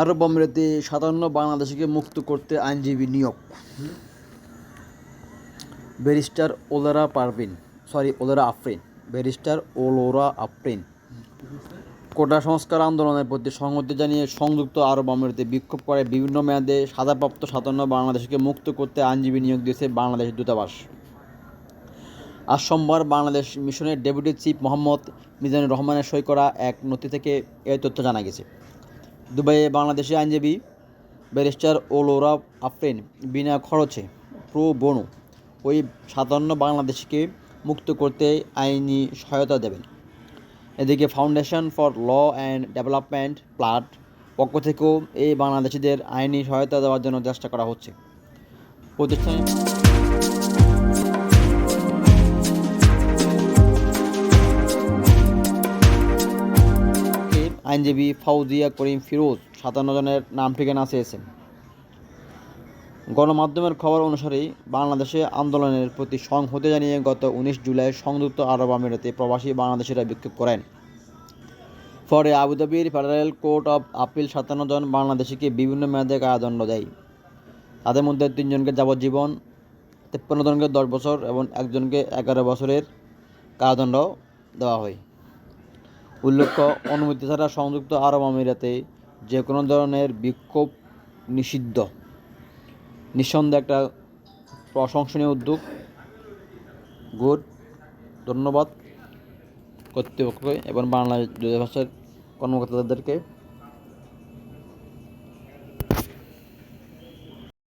আরব আমিরাতে সাতান্ন বাংলাদেশিকে মুক্ত করতে আইনজীবী নিয়োগ। Barrister Olera Parvin, sorry, Olera Afrin, barrister Olora Afrin. Quota সংস্কার আন্দোলনের প্রতি সংহতি জানিয়ে সংযুক্ত আরব আমিরাতে বিক্ষোভ করে বিভিন্ন মেয়াদে সাজাপ্রাপ্ত সাতান্ন বাংলাদেশিকে মুক্ত করতে আইনজীবী নিয়োগ দিয়েছে বাংলাদেশ দূতাবাস। আজ সোমবার বাংলাদেশ মিশনের ডেপুটি চিফ মোহাম্মদ মিজানুর রহমানের সই করা এক নথি থেকে এই তথ্য জানা গেছে। দুবাইয়ে বাংলাদেশি আইনজীবী ব্যারিস্টার ওলোরা আফরিন বিনা খরচে প্রো বনু ওই সাতান্ন বাংলাদেশিকে মুক্ত করতে আইনি সহায়তা দেবেন। এদিকে foundation for law and development প্লাট পক্ষ থেকেও এই বাংলাদেশিদের আইনি সহায়তা দেওয়ার জন্য চেষ্টা করা হচ্ছে। প্রতিষ্ঠান আইনজীবী ফাউজিয়া করিম ফিরোজ সাতান্ন জনের নাম ঠিকানা চেয়েছেন। গণমাধ্যমের খবর অনুসারে বাংলাদেশে আন্দোলনের প্রতি সংহতি জানিয়ে গত উনিশ জুলাই সংযুক্ত আরব আমিরাতে প্রবাসী বাংলাদেশিরা বিক্ষোভ করেন। পরে আবুধাবির ফেডারেল কোর্ট অব আপিল সাতান্ন জন বাংলাদেশিকে বিভিন্ন মেয়াদে কারাদণ্ড দেয়। তাদের মধ্যে তিনজনকে যাবজ্জীবন, তেপ্পান্ন জনকে দশ বছর এবং একজনকে এগারো বছরের কারাদণ্ড দেওয়া হয়। উল্লেখ্য, অনুমতি ছাড়া সংযুক্ত আরব আমিরাতে যে কোনো ধরনের বিক্ষোভ নিষিদ্ধ। নিঃসন্দেহে একটা প্রশংসনীয় উদ্যোগ। গুড, ধন্যবাদ কর্তৃপক্ষকে এবং বাংলা ভাষার কর্মকর্তাদেরকে।